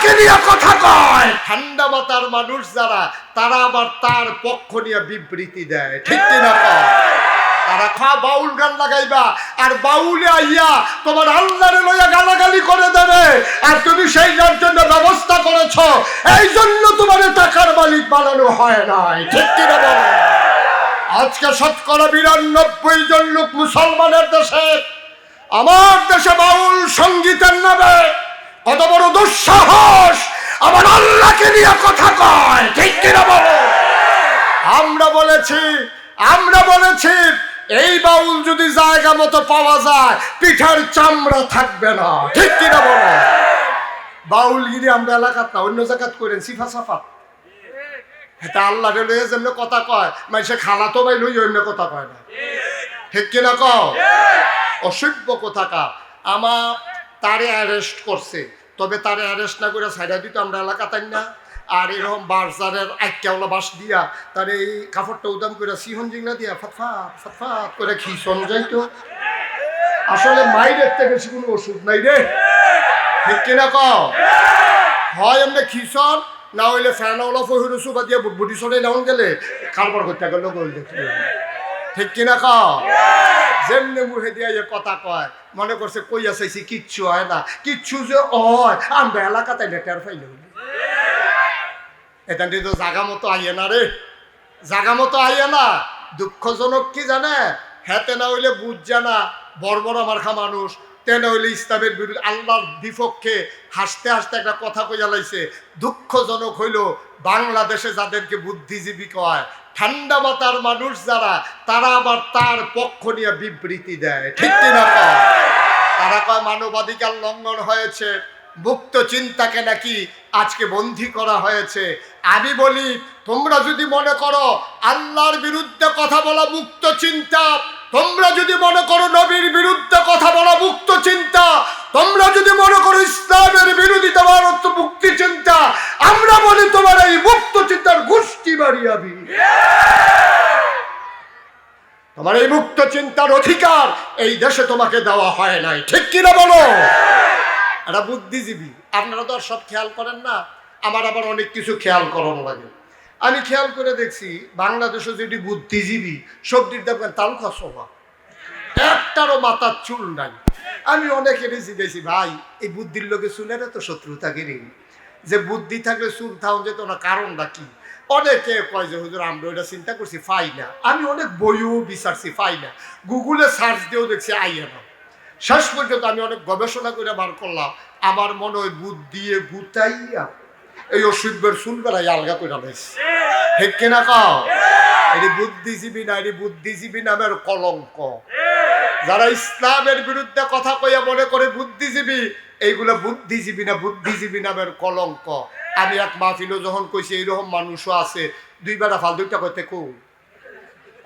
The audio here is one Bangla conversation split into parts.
আল্লাহকে নিয়ে কথা কয়। ঠান্ডা মাতার মানুষ যারা, তারা আবার তার পক্ষ নিয়ে বিবৃতি দেয়। ঠিক কিনা তারা খা বাউল গান লাগাইবা, আর বাউলে আইয়া তোমার আল্লাহরে লইয়া গালাগালি করে দেবে। আর তুমি সেই যার জন্য ব্যবস্থা করেছ এই জন্য তোমার টাকার মালিক বানানো হয় নাই। ঠিক কিনা বলো? আজকে শতকরা বিরানব্বই জন লোক মুসলমানের দেশে, আমার দেশে বাউল সঙ্গীতের নামে কত বড় দুঃসাহস আমার আল্লাহকে নিয়ে কথা কয়। ঠিক কিনা বলো? আমরা বলেছি আমরা বলেছি, এই বাউল যদি জায়গা মতো পাওয়া যায়, পিঠার চামড়া থাকবে না। ঠিক কিনা বলো? বাউলগিরি আমরা এলাকাত না অন্য জায়গাত করেন, সিফা সাফাত এটা আল্লাহ লইয়ে যেন কথা কয় মানে সে খালা তো ভাই লই অন্য কথা কয় না। ঠিক কিনা কও? অসভ্য কোথাকা আমার তারে অ্যারেস্ট করছে। তবে তারে অ্যারেস্ট না করে সাইডা দিত আমরা এলাকা তাই না? আর এরকম বারজারের আইকাওলা বাস দিয়া তার এই কাপড়টা উদাম করে সিহন জিংলা দিয়া ফতফাত ফতফাত করে খিসন যাইতো। আসলে মাইরের থেকে বেশি কোনো ওষুধ নাই রে। ঠিক কিনা কও? হয় এমনি খিসন না হইলে ফ্যান ওলা ফহির সুবা দিয়ে বুটবুটি সরে নেওয়ান গেলে কারবার করতে গেল গোল দেখি ঠিক কিনা কও? যেমনি মুখে দিয়ে এ কথা কয়, মনে করছে কই আসাইছি কিচ্ছু হয় না। কিচ্ছু যে হয়, আমরা এলাকাতে ফাইলে এটা তো জাগা মতো আইয়ে না রে। জাগা মতো আইয়ে না। দুঃখজনক কি জানে? হেতে না হইলে বুঝছে না বড় বড় মার্খা মানুষ। তেনে হইলে ইসলামের বিরুদ্ধে আল্লাহর বিপক্ষে হাসতে হাসতে একটা কথা কইয়া লাইছে, দুঃখজনক হইল বাংলাদেশে যাদেরকে বুদ্ধিজীবী কয় ঠান্ডা মাথার মানুষ যারা, তারা আবার তার পক্ষ নিয়ে বিবৃতি দেয়। ঠিক কিনা তারা কয়, মানবাধিকার লঙ্ঘন হয়েছে, মুক্ত চিন্তাকে নাকি আজকে বন্দী করা হয়েছে। আমি বলি, তোমরা যদি মনে করো, আল্লাহর বিরুদ্ধে কথা বলা মুক্ত চিন্তা, তোমরা যদি মনে করো নবীর বিরুদ্ধে কথা বলা মুক্ত চিন্তা, তোমরা যদি মনে করো ইসলামের বিরোধিতা ভারত মুক্তি চিন্তা, আমরা বলি তোমার এই মুক্ত চিন্তার গোষ্ঠী বাড়িয়াবি তোমার এই মুক্ত চিন্তার অধিকার এই দেশে তোমাকে দেওয়া হয় নাই। ঠিক কিনা বলো? এটা বুদ্ধিজীবী। আপনারা তো আর সব খেয়াল করেন না। আমার আবার অনেক কিছু খেয়াল করানো লাগে। আমি খেয়াল করে দেখছি, বাংলাদেশে যেটি বুদ্ধিজীবী সবজির দাম তালুকা সোভা একটারও মাথার চুল নাই। আমি অনেকেরই জিজ্ঞেছি ভাই, এই বুদ্ধির লোকে চুলের তো শত্রুতা গিরি যে বুদ্ধি থাকলে চুল থাউন যেত না, কারণটা কি? অনেকে কয় যে, হুজুর, আমরা ওইটা চিন্তা করছি, পাই না। আমি অনেক বইও বিচারছি, পাই না। গুগলে সার্চ দিয়েও দেখছি আইয়া না শেষ পর্যন্ত আমি অনেক গবেষণা করে বার করলাম, আমার মনে হয় বুদ্ধি গুতাইয়া এই অসুখের চুল বেড়াই আলগা করে রয়েছে ঠিক কিনা কাও? এটি বুদ্ধিজীবী না, এটি বুদ্ধিজীবী নামের কলঙ্ক। যারা ইসলামের বিরুদ্ধে কথা কইয়া মনে করে বুদ্ধিজীবী, এইগুলো বুদ্ধিজীবী না, বুদ্ধিজীবী নামের কলঙ্ক। আমি এক মাহফিলও যখন কইছি, এইরকম মানুষও আছে। দুই বেড়া ফাল দুইটা করতে কৌ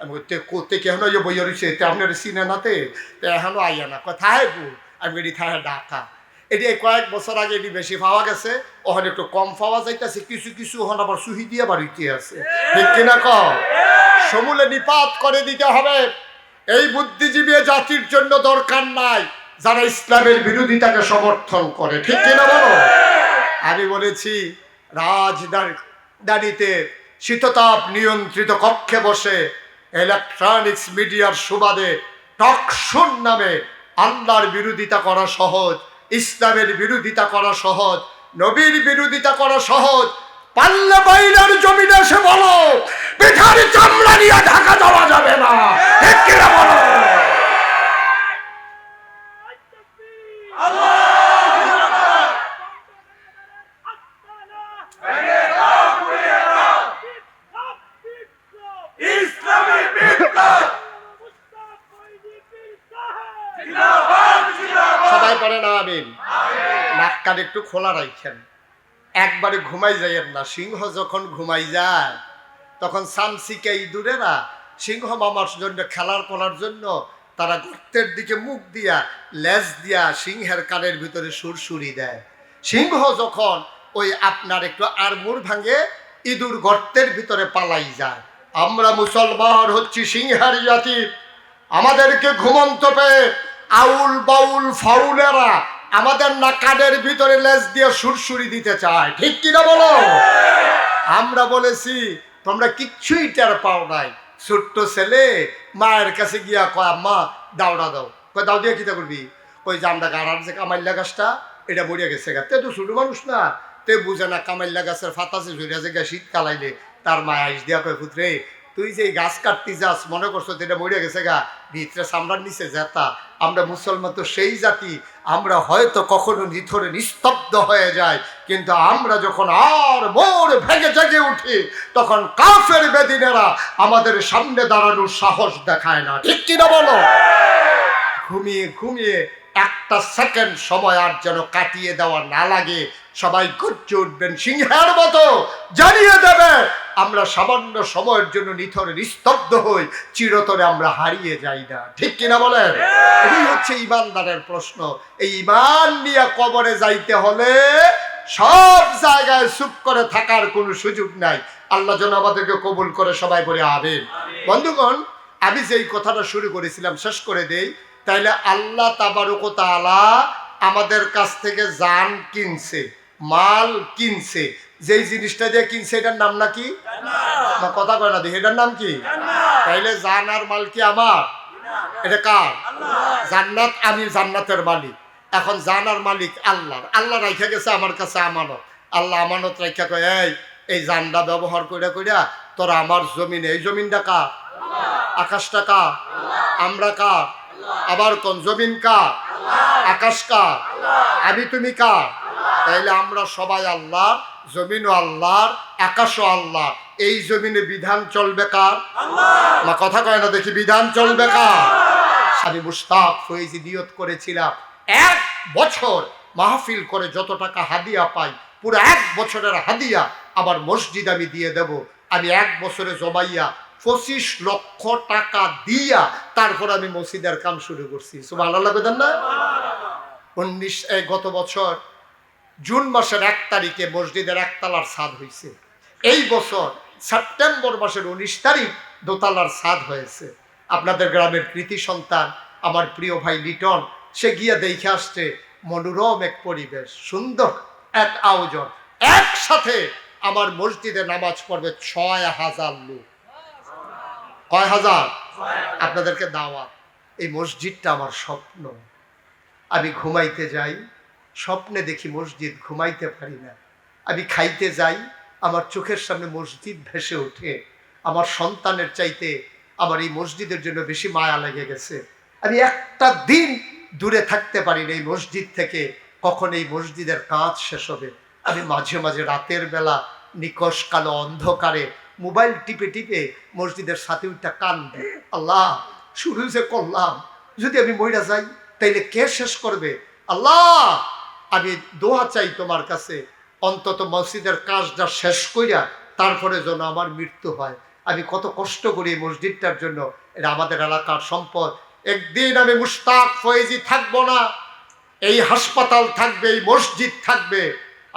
আমি কইতে করতে কেন যে বই রয়েছে তে আপনার চিনে নাতে তে? এখনও আইয়া না। কোথায় গো আমি এটি থায় ডাকা। এটি কয়েক বছর আগে এটি বেশি পাওয়া গেছে। ওখানে একটু কম পাওয়া যাইতেছে। কিছু কিছু ওখানে আবার সুহি দিয়ে বাড়িতে আছে। ঠিক কিনা ক সমূলে নিপাত করে দিতে হবে। এই বুদ্ধিজীবী জাতির জন্য দরকার নাই যারা ইসলামের বিরোধিতাকে সমর্থন করে। ঠিক কিনা বলো? আমি বলেছি, রাজধানীতে শীততাপ নিয়ন্ত্রিত কক্ষে বসে ইলেকট্রনিক্স মিডিয়ার সুবাদে টকশোর নামে আল্লাহর বিরোধিতা করা সহজ, ইসলামের বিরোধিতা করা সহজ, নবীর বিরোধিতা করা সহজ। পাল্লে বাইরের জমিনে এসে বলো, পিঠার চামড়া নিয়ে ঢাকা দেওয়া যাবে না ঠিক কিনা বলো ইসলামী বিপ্লব করে আমিন। নাক একটু খোলা রাখছেন একবারে ঘুমাই যাইয়েন না। সিংহ যখন ঘুমাই যায়, তখন সামসিকে ইঁদুরেরা সিংহ মামার জন্য, খেলার করার জন্য তারা গর্তের দিকে মুখ দিয়া, লেজ দিয়া সিংহের কানের ভিতরে সুরসুরি দেয়। সিংহ যখন ওই আপনার একটু আড়মুড় ভাঙে, ইঁদুর গর্তের ভিতরে পালাই যায়। আমরা মুসলমান হচ্ছি সিংহের জাতি। আমাদেরকে ঘুমন্ত পেয়ে আউল বাউল ফাউলেরা আমাদের না কানের ভিতরে লেজ দিয়ে সুরসুরি দিতে চায়। ঠিক কিনা বলো? আমরা বলেছি, তোমরা কিচ্ছুই টের পাও নাই। ছোট্ট ছেলে, মায়ের কাছে গিয়া কয় আম্মা দাওড়া দাও। কয়, দাও দিয়ে কিতা করবি? ওই যে আমরা গাড়ার যে কামাইল্লা গাছটা, এটা বড়িয়া গেছে গা। তে তো ছোট মানুষ না। তে বুঝে না কামাইল্লা গাছের ফাতাসে ঝুরিয়া যে গা শীত কালাইলে তার মা আইস দিয়া কয়, পুত্রে তুই যে গাছ কাটতে যাস, মনে করছ তো এটা মরিয়া গেছে গা? ভিতরে সামরার নিচে যেতা আমরা মুসলমান তো সেই জাতি, আমরা হয়তো কখনো নিথরে নিস্তব্ধ হয়ে যায় কিন্তু আমরা যখন আর মোর ভেঙে জেগে উঠি, তখন কাফের বেদিনেরা আমাদের সামনে দাঁড়ানোর সাহস দেখায় না। ঠিক কিনা বলো? ঘুমিয়ে ঘুমিয়ে একটা সেকেন্ড সময় আর যেন কাটিয়ে দেওয়া না লাগে। সবাই গর্জে উঠবেন সিংহের মতো, জানিয়ে দেবে আমরা সামান্য সময়ের জন্য নিথরে, নিস্তব্ধ হই, চিরতরে আমরা হারিয়ে যাই না। ঠিক কিনা বলেন? এই হচ্ছে ইমানদারের প্রশ্ন। এই ইমান নিয়ে কবরে যাইতে হলে সব জায়গায় চুপ করে থাকার কোনো সুযোগ নাই। আল্লাহ যেন আমাদেরকে কবুল করে সবাই বলে আবেন বন্ধুগণ, আমি যেই কথাটা শুরু করেছিলাম, শেষ করে দেই। তাইলে আল্লাহ তাবারুক তাআলা আমাদের কাছ থেকে জান কিনছে। মাল কিনছে। যেই জিনিসটা দিয়ে কিনছে এটার নাম নাকি? না কথা কয় না দেখি এটার নাম কি? তাইলে জান আর মাল কি আমার? এটা কার? জান্নাত আমি জান্নাতের মালিক। এখন জানার মালিক আল্লাহ। আল্লাহ রাইখা গেছে আমার কাছে আমানত। আল্লাহ আমানত রাইখা কয় এই এই জানটা ব্যবহার কইরা কইরা তোরা আমার জমিনে এই জমিনটা কার? আকাশটা কার? আমরা কার? আবার কোন জমিন কার? আকাশ কার? আমি তুমি কার? তাইলে আমরা সবাই আল্লাহ জমিনও আল্লাহর আকাশও আল্লাহ এই জমিনে বিধান চলবে কার? মা কথা কয় না দেখি বিধান চলবে কার? আমি মুস্তাক ফয়েজি নিয়ত করেছিলাম। এক বছর মাহফিল করে যত টাকা হাদিয়া পাই পুরো এক বছরের হাদিয়া আবার মসজিদ আমি দিয়ে দেব। আমি এক বছরে জমাইয়া পঁচিশ লক্ষ টাকা দিয়া তারপর আমি মসজিদের কাম শুরু করছি। সুবাহ আল্লাহ বেদান না উনিশ এই গত বছর জুন মাসের এক তারিখে মসজিদের একতলার ছাদ হয়েছে এই বছর সেপ্টেম্বর মাসের উনিশ তারিখ দোতলার ছাদ হয়েছে। আপনাদের গ্রামের কৃতি সন্তান, আমার প্রিয় ভাই লিটন, সে গিয়ে দেখে আসছে মনোরম এক পরিবেশ, সুন্দর এক আয়োজন। একসাথে আমার মসজিদে নামাজ পড়বে ছয় হাজার লোক। কয় হাজার? আপনাদেরকে দাওয়াত। এই মসজিদটা আমার স্বপ্ন। আমি ঘুমাইতে যাই স্বপ্নে দেখি মসজিদ ঘুমাইতে পারি না। আমি খাইতে যাই, আমার চোখের সামনে মসজিদ ভেসে ওঠে। আমার সন্তানের চাইতে আমার এই মসজিদের জন্য বেশি মায়া লেগে গেছে। আমি একটা দিন দূরে থাকতে পারি না এই মসজিদ থেকে, কখন এই মসজিদের কাজ শেষ হবে। আমি মাঝে মাঝে রাতের বেলা নিকশ কালো অন্ধকারে মোবাইল টিপে টিপে মসজিদের সাথে ওইটা কান্দে আল্লাহ, শুরু যে করলাম, যদি আমি মইরা যাই, তাইলে কে শেষ করবে? আল্লাহ! আমি দোয়া চাই তোমার কাছে, অন্তত মসজিদের কাজটা শেষ কইরা তারপরে যেন আমার মৃত্যু হয়। আমি কত কষ্ট করি এই মসজিদটার জন্য, এটা আমাদের এলাকার সম্পদ। একদিন আমি মুস্তাক ফয়েজি থাকব না, এই হাসপাতাল থাকবে, এই মসজিদ থাকবে,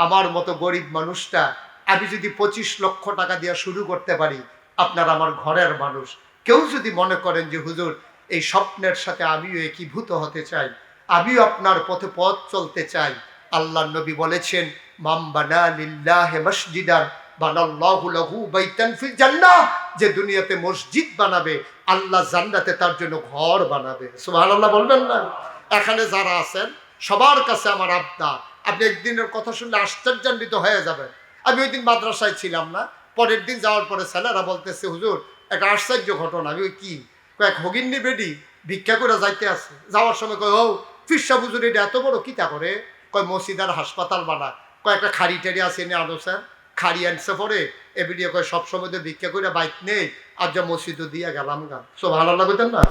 আমার মতো গরিব মানুষটা। আমি যদি পঁচিশ লক্ষ টাকা দিয়ে শুরু করতে পারি, আপনার আমার ঘরের মানুষ। কেউ যদি মনে করেন যে, হুজুর, এই স্বপ্নের সাথে আমিও একীভূত হতে চাই আমিও আপনার পথে পথ চলতে চাই। আল্লাহ নবী বলেছেন মাম বানা লিল্লাহ মসজিদান, বানাল্লাহু লাহু বাইতান ফিল জান্নাহ। যে দুনিয়াতে মসজিদ বানাবে, আল্লাহ জান্নাতে তার জন্য ঘর বানাবে। সুবহানাল্লাহ বলবেন না? এখানে যারা আছেন, সবার কাছে আমার আবদার। আপনি একদিনের কথা শুনলে আশ্চর্যান্বিত হয়ে যাবেন। আমি ওই দিন মাদ্রাসায় ছিলাম না। পরের দিন যাওয়ার পরে ছেলেরা বলতেছে, হুজুর, একটা আশ্চর্য ঘটনা। আমি ওই কি? কয়েক হগিন্নি বেডি ভিক্ষা করে যাইতে আছে। যাওয়ার সময় কয় ও ফিরসা হুজুর এটা এত বড় কিতা করে? কয় মসজিদার হাসপাতাল বানা কয়েকটা খাড়ি টাড়ি আছে এনে আনো স্যার। খাড়ি আনছে পরে এবিডিয়ে কয় সবসময় তো ভিক্ষা করে বাইক নেই। আর যা মসজিদও দিয়ে গেলাম গা। সো ভালো লাগতেন না?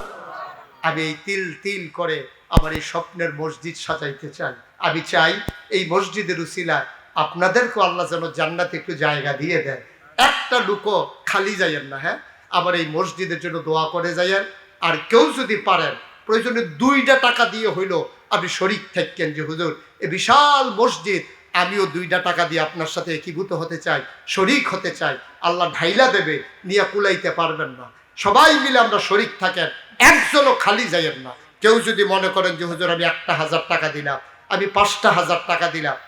আমি এই তিল তিল করে আমার এই স্বপ্নের মসজিদ সাজাইতে চাই। আমি চাই এই মসজিদের উসিলায় আপনাদেরকে আল্লাহ যেন জান্নাতে একটু জায়গা দিয়ে দেয় একটা লুকো খালি যাইয়েন না হ্যাঁ? আবার এই মসজিদের জন্য দোয়া করে যাইয়েন। আর কেউ যদি পারেন প্রয়োজনে দুইটা টাকা দিয়ে হইল আপনি শরিক থাকেন যে হুজুর, এ বিশাল মসজিদ, আমিও দুইটা টাকা দিয়ে আপনার সাথে একীভূত হতে চাই, শরিক হতে চাই, আল্লাহ ঢাইলা দেবে, নিয়ে কুলাইতে পারবেন না। সবাই মিলে আমরা শরিক থাকেন, একজনও খালি যাইয়েন না। কেউ যদি মনে করেন যে হুজুর, আমি একটা হাজার টাকা দিলাম, আমি পাঁচটা হাজার টাকা দিলাম